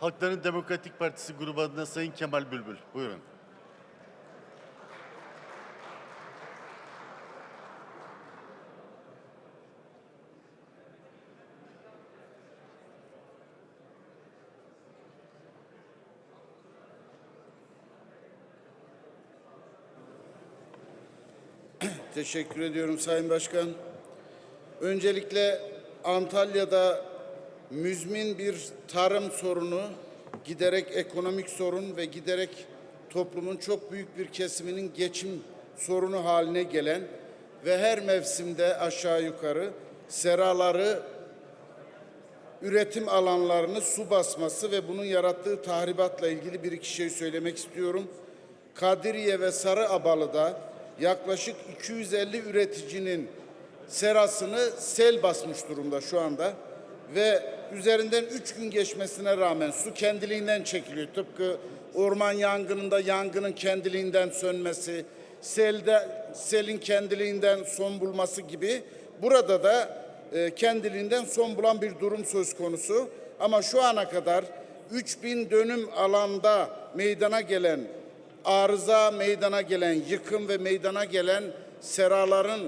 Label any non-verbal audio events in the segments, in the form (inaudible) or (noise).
Halkların Demokratik Partisi grubu adına Sayın Kemal Bülbül. Buyurun. Teşekkür ediyorum Sayın Başkan. Öncelikle Antalya'da müzmin bir tarım sorunu, giderek ekonomik sorun ve giderek toplumun çok büyük bir kesiminin geçim sorunu haline gelen ve her mevsimde aşağı yukarı seraları üretim alanlarını su basması ve bunun yarattığı tahribatla ilgili bir iki şey söylemek istiyorum. Kadiriye ve Sarıabalı'da yaklaşık 250 üreticinin serasını sel basmış durumda şu anda ve üzerinden üç gün geçmesine rağmen su kendiliğinden çekiliyor. Tıpkı orman yangınında yangının kendiliğinden sönmesi, selde selin kendiliğinden son bulması gibi burada da e, kendiliğinden son bulan bir durum söz konusu. Ama şu ana kadar 3000 dönüm alanda meydana gelen arıza, meydana gelen yıkım ve meydana gelen seraların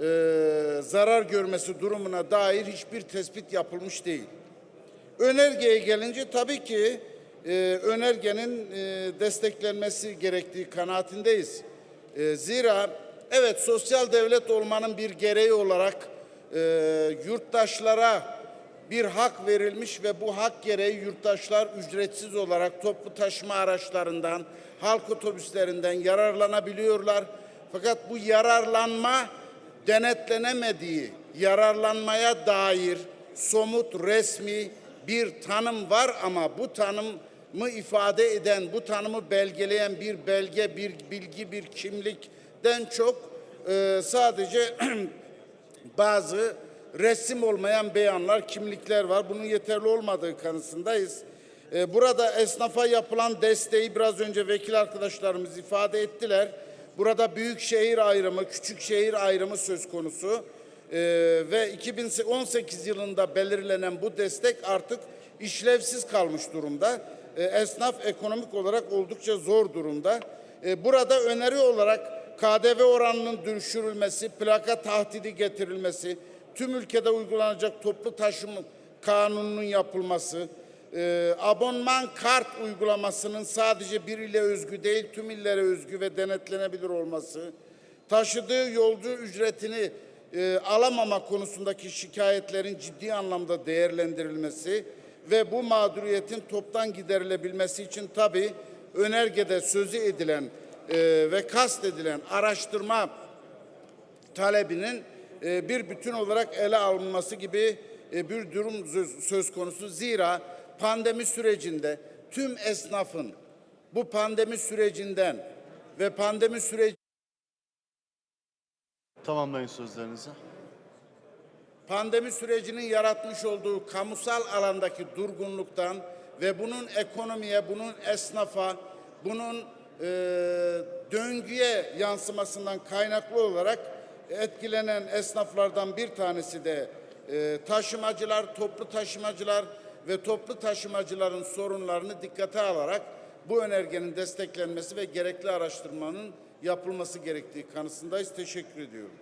e, zarar görmesi durumuna dair hiçbir tespit yapılmış değil. Önergeye gelince tabii ki e, önergenin e, desteklenmesi gerektiği kanaatindeyiz. E, zira evet sosyal devlet olmanın bir gereği olarak e, yurttaşlara bir hak verilmiş ve bu hak gereği yurttaşlar ücretsiz olarak toplu taşıma araçlarından, halk otobüslerinden yararlanabiliyorlar. Fakat bu yararlanma denetlenemediği, yararlanmaya dair somut resmi bir tanım var ama bu tanımı ifade eden, bu tanımı belgeleyen bir belge, bir bilgi, bir kimlikten çok e, sadece (clears throat) bazı resim olmayan beyanlar, kimlikler var. Bunun yeterli olmadığı kanısındayız. Ee, Burada esnafa yapılan desteği biraz önce vekil arkadaşlarımız ifade ettiler. Burada büyük şehir ayrımı, küçük şehir ayrımı söz konusu. Ee, ve 2018 yılında belirlenen bu destek artık işlevsiz kalmış durumda. Ee, esnaf ekonomik olarak oldukça zor durumda. Ee, burada öneri olarak KDV oranının düşürülmesi, plaka tahdidi getirilmesi, tüm ülkede uygulanacak toplu taşıma kanununun yapılması, e, abonman kart uygulamasının sadece bir ile özgü değil tüm illere özgü ve denetlenebilir olması, taşıdığı yolcu ücretini e, alamama konusundaki şikayetlerin ciddi anlamda değerlendirilmesi ve bu mağduriyetin toptan giderilebilmesi için tabii önergede sözü edilen e, ve kastedilen araştırma talebinin e, bir bütün olarak ele alınması gibi e, bir durum söz konusu. Zira pandemi sürecinde tüm esnafın bu pandemi sürecinden ve pandemi süreci Tamamlayın sözlerinizi. pandemi sürecinin yaratmış olduğu kamusal alandaki durgunluktan ve bunun ekonomiye, bunun esnafa, bunun e, döngüye yansımasından kaynaklı olarak etkilenen esnaflardan bir tanesi de e, taşımacılar, toplu taşımacılar ve toplu taşımacıların sorunlarını dikkate alarak bu önergenin desteklenmesi ve gerekli araştırmanın yapılması gerektiği kanısındayız. Teşekkür ediyorum.